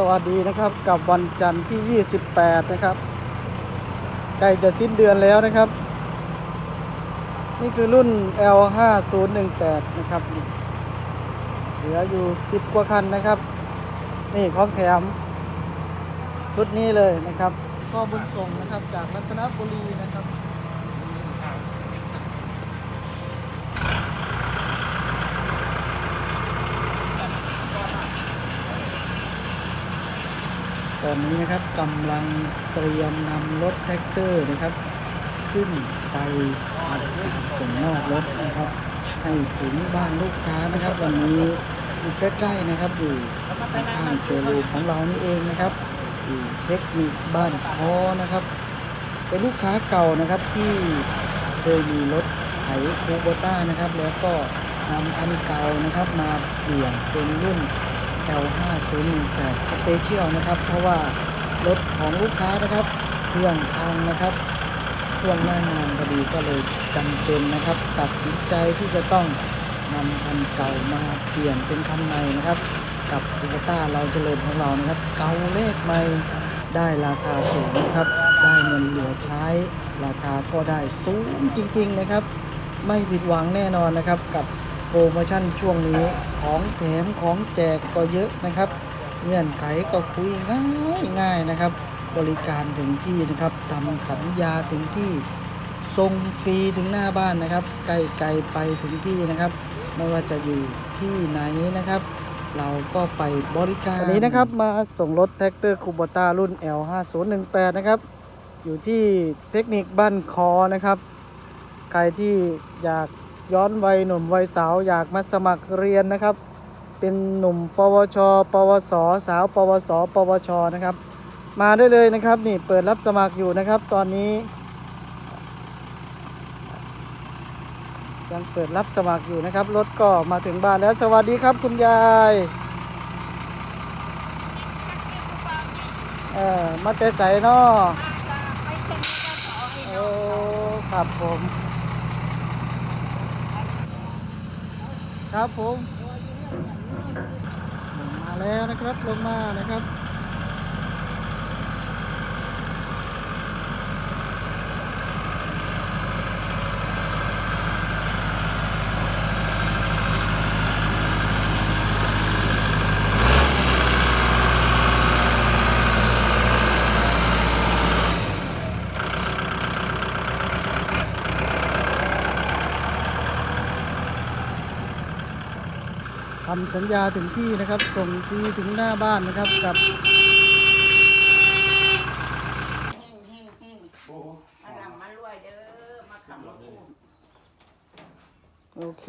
สวัสดีนะครับกับวันจันทร์ที่ 28 นะครับใกล้จะสิ้นเดือนแล้วนะครับ นี่คือรุ่น L5018 นะครับเหลืออยู่ 10 กว่าคันนะครับ นี่ของแถม ชุดนี้เลยนะครับ ก็บุญส่งนะครับจากรัตนบุรีนะครับ ตอนนี้นะครับกำลังเตรียมนำรถแท็กเตอร์นะครับ ขึ้นไปทำการส่งมอบรถนะครับ ให้ถึงบ้านลูกค้านะครับ วันนี้อยู่ใกล้ๆนะครับ อยู่ข้างโชว์รูมของเรานี่เองนะครับ อยู่เทคนิคบ้านคอนะครับ เป็นลูกค้าเก่านะครับที่เคยมีรถไถคูโบต้านะครับ แล้วก็นำคันเก่านะครับมาเปลี่ยนเป็นรุ่น L5018 Special นะครับ เพราะว่ารถของลูกค้านะครับ เครื่องพังนะครับ ช่วงหน้างานพอดีก็เลยจำเป็นนะครับ ตัดสินใจที่จะต้องนำคันเก่ามาเปลี่ยนเป็นคันใหม่นะครับ กับคูโบต้าเราเจริญของเรานะครับ เก่าเลขใหม่ได้ราคาสูงนะครับ ได้เงินเหลือใช้ ราคาก็ได้สูงจริง ๆ นะครับ ไม่ผิดหวังแน่นอนนะครับกับ โปรโมชั่นช่วงนี้ของแถมของแจกก็เยอะนะครับ เงื่อนไขก็คุยง่ายง่ายนะครับ บริการถึงที่นะครับทำสัญญาถึงที่ส่งฟรีถึงหน้าบ้านนะครับไกลไกลๆไปถึงที่นะครับ ไม่ว่าจะอยู่ที่ไหนนะครับ เราก็ไปบริการวันนี้นะครับ มาส่งรถแท็กเตอร์คูโบต้ารุ่น L5018 นะครับ อยู่ที่เทคนิคบ้านคอนะครับ ใครที่อยาก ย้อนวัยหนุ่มวัยสาวอยากมาสมัครเรียนนะครับ เป็นหนุ่มปวช ปวส สาว ปวส ปวช นะครับ มาได้เลยนะครับนี่เปิดรับสมัครอยู่นะครับ ตอนนี้ ยังเปิดรับสมัครอยู่นะครับ รถก็มาถึงบ้านแล้วสวัสดีครับคุณยายเออมาแต่ใส่นอไปเช็คก็ขอให้โอ้ครับผม ครับผม มาแล้วนะครับลงมานะครับ ทำสัญญาถึงที่นะครับ ส่งฟรีถึงหน้าบ้านนะครับกับแห้งแห้งแห้งมาลำมารวยเด้อ มาขับรถตู้โอเค